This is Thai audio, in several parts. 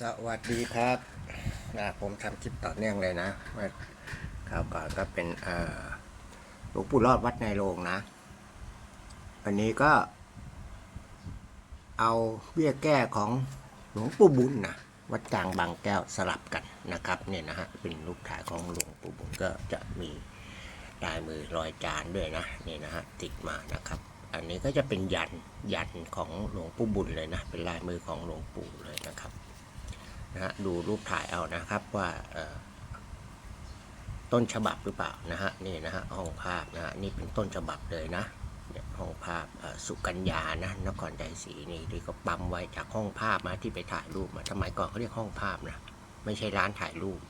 สวัสดีครับนะผมทำคลิปต่อเนื่องเลยนะเมื่อคราวก่อนก็เป็นหลวงปู่รอดวัดในโรงนะ วันนี้ก็ เอาเบี้ยแก้ของหลวงปู่บุญนะวัดกลางบางแก้วสลับกันนะครับเนี่ยนะฮะเป็นรูปถ่ายของหลวงปู่บุญก็จะมีลายมือรอยจานด้วยนะนี่นะฮะติดมานะครับ อันนี้ก็จะเป็นยันยันของหลวงปู่บุญเลยนะ เป็นลายมือของหลวงปู่เลยนะครับ นะฮะดูรูปถ่ายเอานะครับว่าต้นฉบับหรือเปล่านะฮะนี่นะฮะห้องภาพนะฮะนี่เป็นต้นฉบับเลยนะห้องภาพสุกัญญานะนครใจศรีนี่ที่ก็ปั๊มไว้จากห้องภาพมาที่ไปถ่ายรูปมาสมัยก่อนเขาเรียกห้องภาพนะไม่ใช่ร้านถ่ายรูป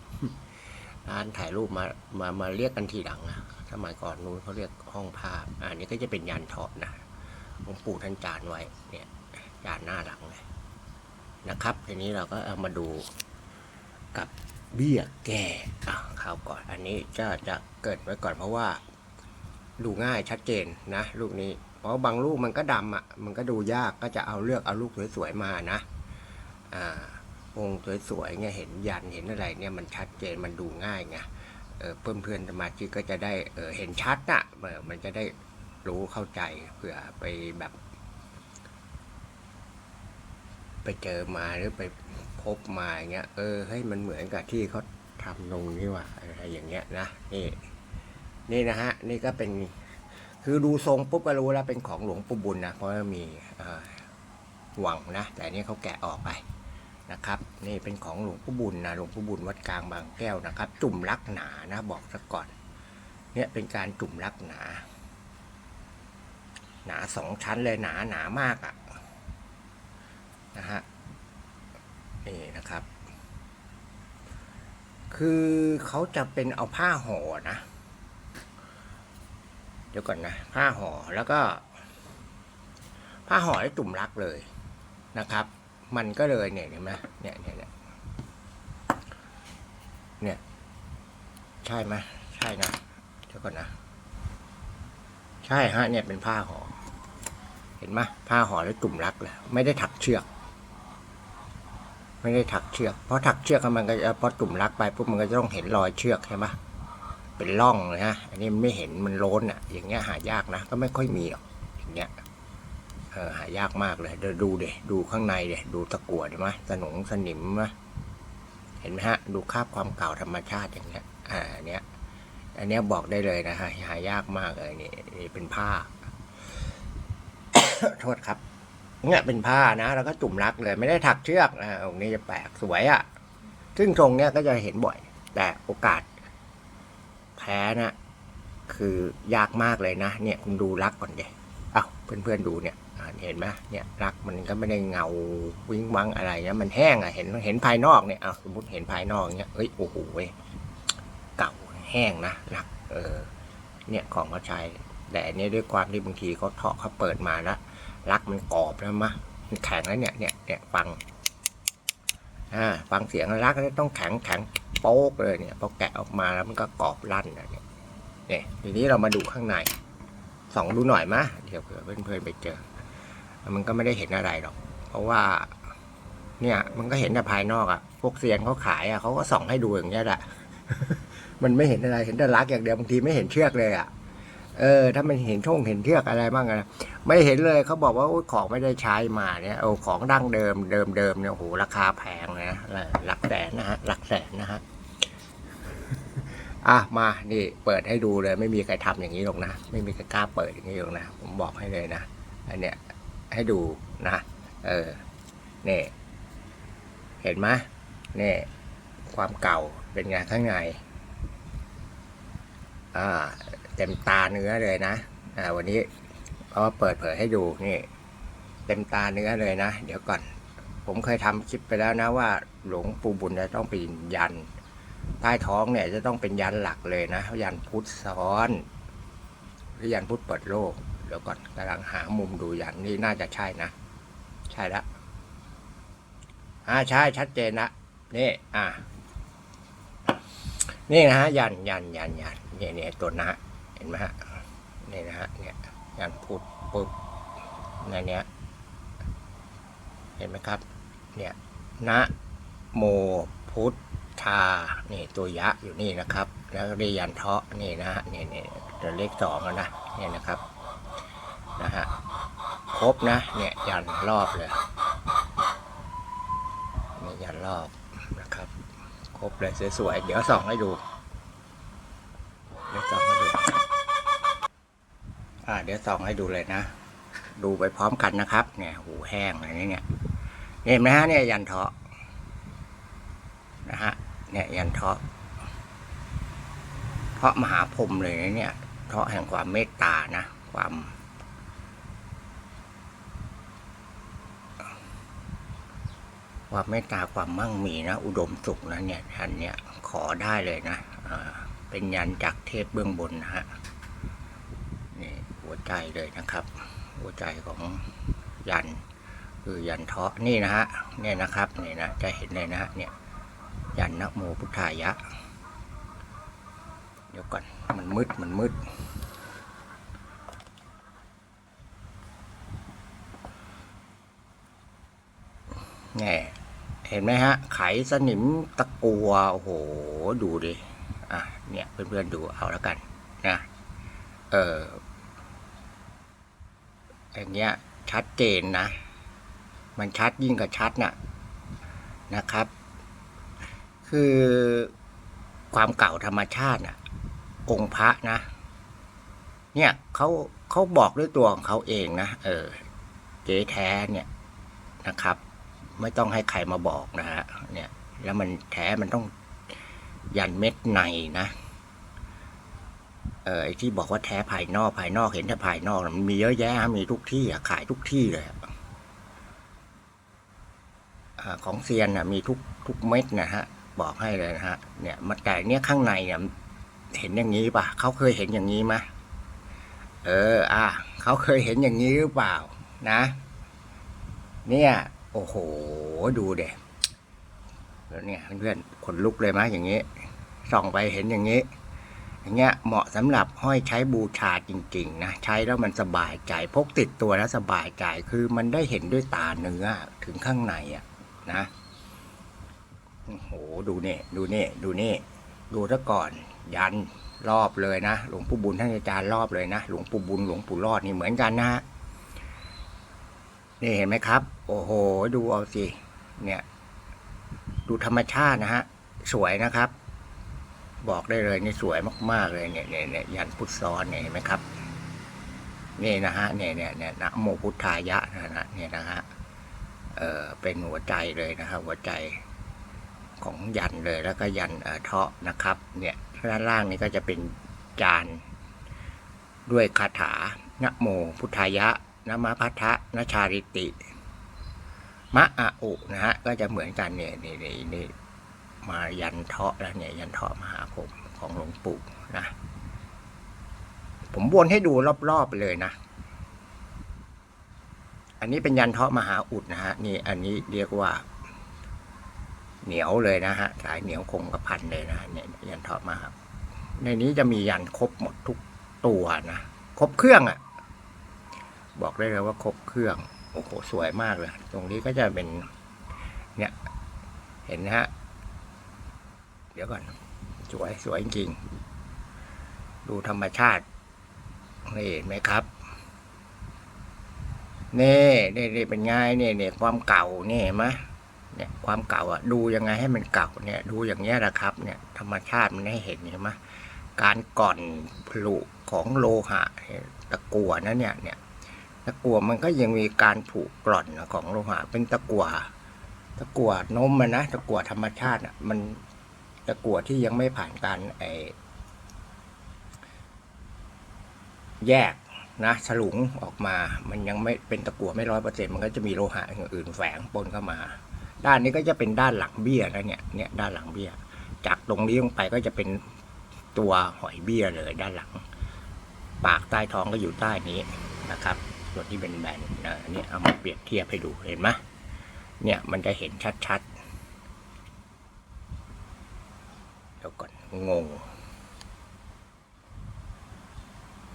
ร้านถ่ายรูปมามามาเรียกกันทีหลังนะสมัยก่อนนู้นเขาเรียกห้องภาพอันนี้ก็จะเป็นยันทอดนะหลวงปู่ท่านจานไว้เนี่ยจานหน้าหลังเลย นะครับทีนี้เราก็เอามาดูกับเบี้ยแก่อะข่าวก่อน อันนี้จะจะเกิดไว้ก่อนเพราะว่าดูง่ายชัดเจนนะ ลูกนี้ เพราะบางลูกมันก็ดำอะ มันก็ดูยากก็จะเอาเลือกเอาลูกสวยๆมานะ อ่าองค์สวยๆเนี่ยเห็นยันเห็นอะไรเนี่ยมันชัดเจนมันดูง่ายไงเออเพื่อนเพื่อนๆสมาชิกก็จะได้เออเห็นชัดอะเออมันจะได้รู้เข้าใจเผื่อไปแบบ ไปเจอมาหรือไปพบมาอย่างเงี้ยเออให้มันเหมือนกับที่เขาทำลงนี่ว่าอะไรอย่างเงี้ยนะนี่นี่นะฮะนี่ก็เป็นคือดูทรงปุ๊บก็รู้แล้วเป็นของหลวงปู่บุญนะเพราะมีหวังนะ แต่นนี่เขาแกะออกไปนะครับ นี่เป็นของหลวงปู่บุญนะหลวงปู่บุญวัดกลางบางแก้วนะครับ จุ่มลักหนานะบอกซะก่อน เนี่ยเป็นการจุ่มลักหนา หนาสองชั้นเลยหนาหนามากอะ่ะ นะฮะนี่นะครับ คือเขาจะเป็นเอาผ้าห่อนะเดี๋ยวก่อนนะผ้าห่อแล้วก็ ผ้าห่อได้ตุ่มรักเลยนะครับ มันก็เลยเนี่ยเห็นไหมเนี่ยเนี่ยเนี่ยเนี่ย ใช่ไหมใช่นะเดี๋ยวก่อนนะ ใช่ฮะเนี่ยเป็นผ้าห่อเห็นไหมผ้าห่อได้วตุ่มรักเลยไม่ได้ถักเชือก ไม่ได้ถักเชือกเพราะถักเชือกมันก็จะพอตุ่มรักไปปุ๊บมันก็จะต้องเห็นรอยเชือกใช่ไหมเป็นร่องเลยฮะอันนี้มันไม่เห็นมันโล้นอะ อย่างเงี้ยหายากนะ ก็ไม่ค่อยมีหรอกอย่างเงี้ยเออหายากมากเลยเดี๋ยวดูเดี๋ยดูข้างในเดี๋ยดูตะกั่วเห็นไหมสนงสนิมไหมเห็นไหมฮะ ดูคาบความเก่าธรรมชาติอย่างเงี้ยอ่าอันเนี้ยอันเนี้ยบอกได้เลยนะฮะหายากมากเลยนี่นี่เป็นผ้า โทษครับ เนี่ยเป็นผ้านะ แล้วก็จุ่มรักเลยไม่ได้ถักเชือกนะองค์นี้จะแปลกสวยอะ่ะ ซึ่งทรงเนี้ยก็จะเห็นบ่อย แต่โอกาสแพ้นะคือยากมากเลยนะ เนี่ยคุณดูรักก่อนเดอ้าวเพื่อนๆดูเนี่ยเห็นไหมเนี่ยรักมันก็ไม่ได้เงาวิ้งวังอะไรเนี่ยมันแห้งอะ่ะเห็นเห็นภายนอกเนี่ยเอาสมมติเห็นภายนอกเนี่ยเอ้ยโอ้โหเก่าแห้งนะรัก เออ เนี่ยของเขาใช้แต่อันนี้ด้วยความที่บางทีเขาเทาะเขาเปิดมาแล้ว รักมันกรอบแล้วมะมันแข็งแล้วเนี่ยเนี่ยเนี่ยฟังอ่าฟังเสียงรักแล้วต้องแข็งแข็งโป๊กเลยเนี่ยพอแกะออกมาแล้วมันก็กรอบลั่นนะเนี่ยเนี่ยทีนี้เรามาดูข้างในส่องดูหน่อยมะเดี๋ยวเผื่อเพื่อนๆไปเจอ มันก็ไม่ได้เห็นอะไรหรอก เพราะว่า เนี่ยมันก็เห็นแต่ภายนอกอะพวกเซียนเขาขายอะเขาก็ส่องให้ดูอย่างเงี้ยแหละมันไม่เห็นอะไรเห็นแต่รักอย่างเดียวบางทีไม่เห็นเชือกเลยอะ เออ ถ้ามันเห็นช่องเห็นเชือกอะไรบ้างอะไม่เห็นเลยเขาบอกว่าของไม่ได้ใช้มาเนี่ยเอาของดั้งเดิมเดิมเดิมเนี่ยโอ้โหราคาแพงนะหลักแสนนะฮะหลักแสนนะฮะอะมานี่ เปิดให้ดูเลย ไม่มีใครทำอย่างนี้หรอกนะไม่มีใครกล้าเปิดอย่างนี้หรอกนะผมบอกให้เลยนะอันเนี้ยให้ดูนะเออเนี่เห็นไหมเนี่ยความเก่าเป็นไงข้างในอ่า เต็มตาเนื้อเลยนะอ่าวันนี้เพราะว่าเปิดเผยให้ดูนี่ เต็มตาเนื้อเลยนะ เดี๋ยวก่อน ผมเคยทำคลิปไปแล้วนะว่า หลวงปู่บุญจะต้องเป็นยัน ใต้ท้องเนี่ยจะต้องเป็นยันหลักเลยนะ ยันพุทธซ้อนหรือยันพุทธเปิดโลกเดี๋ยวก่อนกำลังหามุมดูยันนี่น่าจะใช่นะ ใช่ละอ่าใช่ชัดเจนละนี่อ่านี่นะฮะยันยันยันยันเนี่ยเนี่ยตัวนะ ห็นไหมฮะนี่นะฮะเนี่ยยันพุทธปุ๊บในเนี้ยเห็นไหมครับเนี่ยณโมพุทธานี่ตัวยะอยู่นี่นะครับ แล้วก็เรียันเทาะนี่นะฮะนี่นี่ตัวเลขสองแล้วนะเนี่ยนะครับนะฮะครบนะเนี่ยยันรอบเลยนี่ยันรอบนะครับ ครบเลยสวยๆเดี๋ยวส่องให้ดูเดี๋ยวส่องให้ดู อ่าเดี๋ยวส่องให้ดูเลยนะ ดูไปพร้อมกันนะครับ เนี่ย หูแห้งอะไรนี่เนี่ย เห็นไหมฮะเนี่ยยันเทาะนะฮะ เนี่ยยันเทาะเทาะมหาพรมเลยนะเนี่ย เทาะแห่งความเมตตานะ ความความเมตตาความมั่งมีนะ อุดมสุขนะเนี่ยท่านเนี่ยขอได้เลยนะเป็นยันจากเทพเบื้องบนนะฮะ หัวใจเลยนะครับ หัวใจของยันคือยันเทาะนี่นะฮะเนี่ยนะครับนี่นะจะเห็นเลยนะฮะเนี่ยยันนะโมพุทธายะ เดี๋ยวก่อนมันมืดมันมืดแง่เห็นไหมฮะ ไขสนิมตะกัวโอ้โห ดูดิ อะ เนี่ย เพื่อนๆดูเอาแล้วกัน นะ เออ อย่างเงี้ยชัดเจนนะ มันชัดยิ่งกับชัดน่ะนะครับ คือความเก่าธรรมชาติน่ะ องค์พระนะ เนี่ยเขาเขาบอกด้วยตัวของเขาเองนะเออเจ๊แท้เนี่ยนะครับ ไม่ต้องให้ใครมาบอกนะฮะเนี่ย แล้วมันแท้มันต้องยันเม็ดในนะ เออไอที่บอกว่าแท้ภายนอกภายนอกเห็นแต่ภายนอกมันมีเยอะแยะมีทุกที่ขายทุกที่เลยอของเซียนนะมีทุกทุกเม็ดนะฮะ บอกให้เลยนะฮะเนี่ยมาแต่เนี้ยข้างในเนี่ยเห็นอย่างนี้ป่ะเขาเคยเห็นอย่างนี้ไหมเออ อะเขาเคยเห็นอย่างนี้หรือเปล่า นะ เนี่ย โอ้โห ดูเด็แล้วเนี่ยเพื่อนๆขนลุกเลยไหมอย่างนี้ส่องไปเห็นอย่างนี้ อย่างเงี้ยเหมาะสำหรับห้อยใช้บูชาจริง ๆ นะ ใช้แล้วมันสบายใจ พกติดตัวแล้วสบายใจคือมันได้เห็นด้วยตาเนื้อถึงข้างในอะนะโอ้โหดูนี่ดูนี่ดูนี่ดูซะก่อนยันรอบเลยนะ หลวงปู่บุญท่านอาจารย์รอบเลยนะ หลวงปู่บุญหลวงปู่รอดนี่เหมือนกันนะฮะนี่เห็นไหมครับ โอ้โห ดูเอาสิ เนี่ย ดูธรรมชาตินะฮะ สวยนะครับ บอกได้เลยนี่สวยมากๆเลยเนี่ยเนี่ยเนี่ยยันพุทธซ้อนเนี่ยเห็นไหมครับ นี่นะฮะเนี่ยเนี่ยเนี่ยนะโมพุทธายะนะฮะเนี่ยนะฮะเออเป็นหัวใจเลยนะครับหัวใจของยันเลยแล้วก็ยันเอ่อเทาะนะครับ เนี่ยด้านล่างนี่ก็จะเป็นจานด้วยคาถานะโมพุทธายะนะมะพัทะนะชาริติ มะอะอุนะฮะก็จะเหมือนกันเนี่ยนี่นี่นี่ มายันเทาะแล้วเนี่ยยันเทาะมาหาผมของหลวงปู่นะ ผมวนให้ดูรอบๆไปเลยนะ อันนี้เป็นยันเทาะมหาอุดนะฮะนี่อันนี้เรียกว่า เหนียวเลยนะฮะสายเหนียวคงกระพันเลยนะเนี่ยยันเทาะมหาในนี้จะมียันครบหมดทุกตัวนะครบเครื่องอะ่ะ บอกได้เลยว่าครบเครื่องโอ้โหสวยมากเลย ตรงนี้ก็จะเป็นเนี่ยเห็นนะฮะ เดี๋ยวก่อน สวยสวยจริง ดูธรรมชาติ นี่เห็นไหมครับนี่นี่นี่เป็นไงเนี่เนี่ความเก่านี่เห็นไหมเนี่ยความเก่าอะดูยังไงให้มันเก่าเนี่ย ดูอย่างเงี้ยนะครับ เนี่ย ธรรมชาติมันให้เห็นเห็นไหมการก่อนผลุของโลหะตะกั่วนะเนี่ยเนี่ยตะกั่วมันก็ยังมีการผุกร่อนของโลหะเป็นตะกั่วตะกั่วนมมันนะตะกั่วธรรมชาติอะมัน ตะกั่วที่ยังไม่ผ่านการไอแยกนะฉลุงออกมา มันยังไม่เป็นตะกั่วไม่ร้อยเปอร์เซ็นต์มันก็จะมีโลหะอย่างอื่นแฝงปนเข้ามา ด้านนี้ก็จะเป็นด้านหลังเบี้ยนะเนี่ยเนี่ยด้านหลังเบี้ย จากตรงนี้ลงไปก็จะเป็นตัวหอยเบี้ยเลยด้านหลัง ปากใต้ท้องก็อยู่ใต้นี้นะครับส่วนที่เป็นแบนนะเนี่ยเอามาเปรียบเทียบให้ดูเห็นไหมเนี่ยมันจะเห็นชัดๆ เดี๋ยวก่อน งง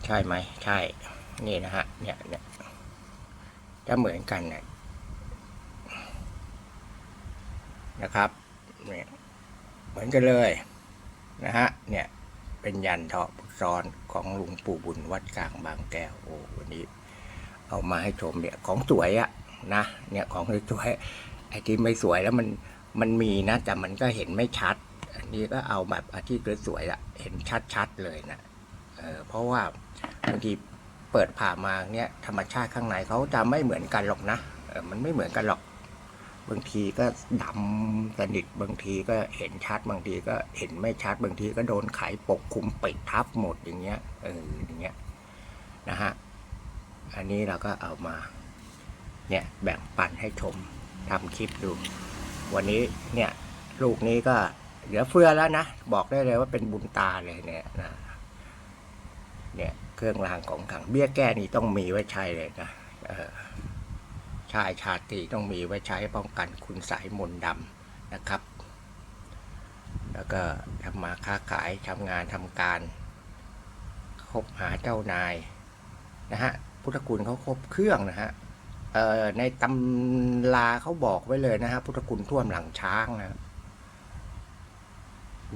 ใช่ไหมใช่ นี่นะฮะ เนี่ยเนี่ยจะเหมือนกันเนะนะครับเนี่ยเหมือนกันเลยนะฮะเนี่ยเป็นยันเถาะซ้อนของหลวงปู่บุญวัดกลางบางแก้วโอ้วันนี้ เอามาให้ชมเนี่ยของสวยอะนะเนี่ยของสวยไอ้ที่ไม่สวยแล้วมันมันมีนะแต่มันก็เห็นไม่ชัด นนี้ก็เอาแบบอาที่สวยๆอะเห็นชัดๆเลยนะเออเพราะว่าบางทีเปิดผ่ามาเนี่ยธรรมชาติข้างในเขาจะไม่เหมือนกันหรอกนะเออมันไม่เหมือนกันหรอก บางทีก็ดำสนิทบางทีก็เห็นชัดบางทีก็เห็นไม่ชัดบางทีก็โดนไขปกคลุมปิดทับหมดอย่างเงี้ยเอออย่างเงี้ยนะฮะอันนี้เราก็เอามาเนี่ยแบ่งปันให้ชมทำคลิปดู วันนี้เนี่ยลูกนี้ก็ เหลือเฟือแล้วนะ บอกได้เลยว่าเป็นบุญตาเลยเนี่ยนะเนี่ยเครื่องรางของขลังเบี้ยแก้นี่ต้องมีไว้ใช้เลยนะเออชายชาตรีต้องมีไว้ใช้ป้องกันคุณสายมนต์ดำนะครับ แล้วก็ทำมาค้าขายทำงานทำการ คบหาเจ้านายนะฮะพุทธคุณเขาครบเครื่องนะฮะในตำราเขาบอกไว้เลยนะฮะพุทธคุณท่วมหลังช้างนะ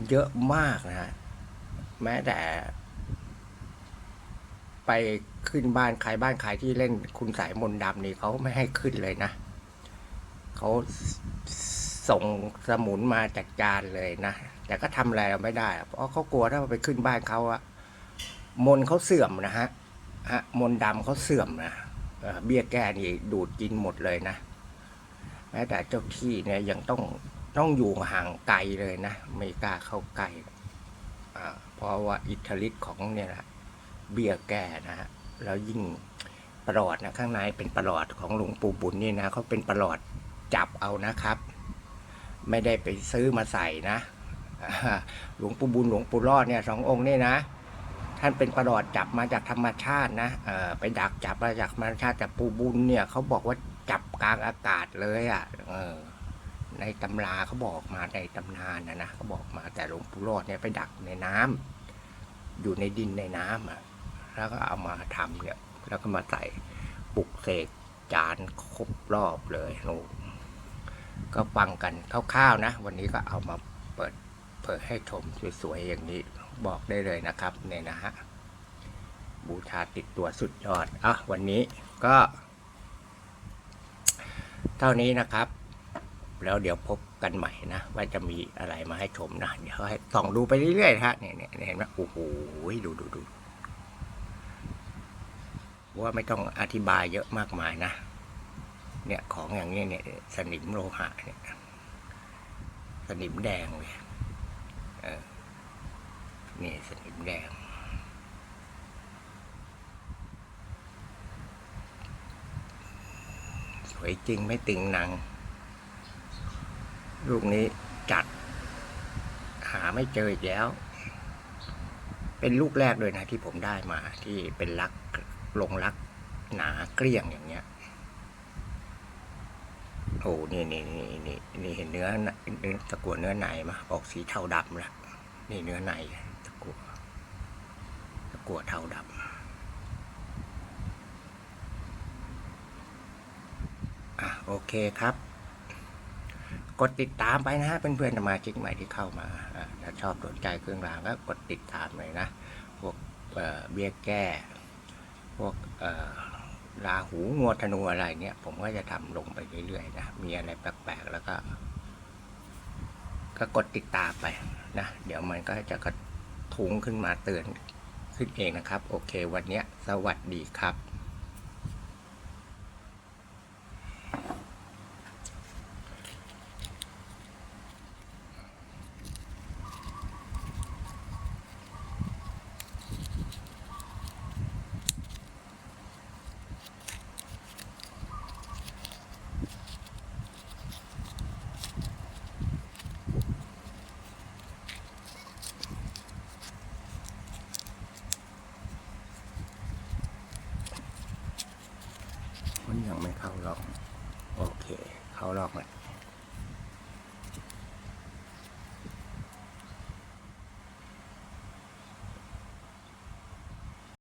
เยอะมากนะฮะ แม้แต่ ไปขึ้นบ้านใครบ้านใครที่เล่นคุณสายมนต์ดำนี่เขาไม่ให้ขึ้นเลยนะ เขาส่งสมุนมาจัดการเลยนะ แต่ก็ทำอะไรเราไม่ได้ เพราะเขากลัวถ้าไปขึ้นบ้านเขาอะมนเขาเสื่อมนะฮะฮะมนดำเขาเสื่อมนะเอ่อเบี้ยแก้นี่ดูดกินหมดเลยนะแม้แต่เจ้าที่เนี่ยยังต้อง ต้องอยู่ห่างไกลเลยนะไม่กล้าเข้าใกล้อ่าเพราะว่าอิทธิฤทธิ์ของเนี่ยนะเบี้ยแก้นะฮะแล้วยิ่งประหลอดนะข้างในเป็นประหลอดของหลวงปู่บุญนี่นะเขาเป็นประหลอดจับเอานะครับ ไม่ได้ไปซื้อมาใส่นะหลวงปู่บุญหลวงปู่รอดเนี่ยสององค์นี่นะ ท่านเป็นประหลอดจับมาจากธรรมชาตินะเออไปดักจับมาจากธรรมชาติแต่ปู่บุญเนี่ยเขาบอกว่าจับกลางอากาศเลยอะ่ะ ในตำราเขาบอกมาในตำนานนะนะเขาบอกมาแต่หลวงปู่รอดเนี่ยไปดักในน้ำอยู่ในดินในน้ำอะแล้วก็เอามาทำเนี่ย แล้วก็มาใส่ปลุกเสกจานครบรอบเลยนูก็ฟังกันคร่าวๆนะ วันนี้ก็เอามาเปิดเผยให้ชมสวยๆอย่างนี้บอกได้เลยนะครับเนี่ยนะฮะบูชาติดตัวสุดยอดอะวันนี้ก็ เท่านี้นะครับ แล้วเดี๋ยวพบกันใหม่นะ ว่าจะมีอะไรมาให้ชมนะ เดี๋ยวให้ส่องดูไปเรื่อยๆนะฮะเนี่ยเนี่ยเห็นไหมโอ้โหดูดูดูว่าไม่ต้องอธิบายเยอะมากมายนะ เนี่ยของอย่างนี้เนี่ย สนิมโลหะเนี่ย สนิมแดงเลยเออนี่สนิมแดงสวยจริงไม่ติงหนัง ลูกนี้จัด หาไม่เจออีกแล้ว เป็นลูกแรกเลยนะที่ผมได้มาที่เป็นลักลงลักหนาเกลี้ยงอย่างเงี้ยโอ้นี่นี่นี่นี่นี่เห็นเนื้อเนื้อตะกั่วเนื้อในมาออกสีเทาดำแล้วนี่เนื้อในตะกั่วตะกั่วเทาดำอะโอเคครับ ดติดตามไปนะฮะเพื่อนๆสมาชิกใหม่ที่เข้ามาถ้าชอบสนใจเครื่องรางก็กดติดตามเลยนะ พวกเเบี้ยแก้ พวกราหูงวธนูอะไรเนี่ยผมก็จะทำลงไปเรื่อยๆนะ มีอะไรแปลกๆแล้วก็ ก็กดติดตามไปนะ เดี๋ยวมันก็จะกระทุ้งขึ้นมาเตือนขึ้นเองนะครับ โอเควันนี้สวัสดีครับ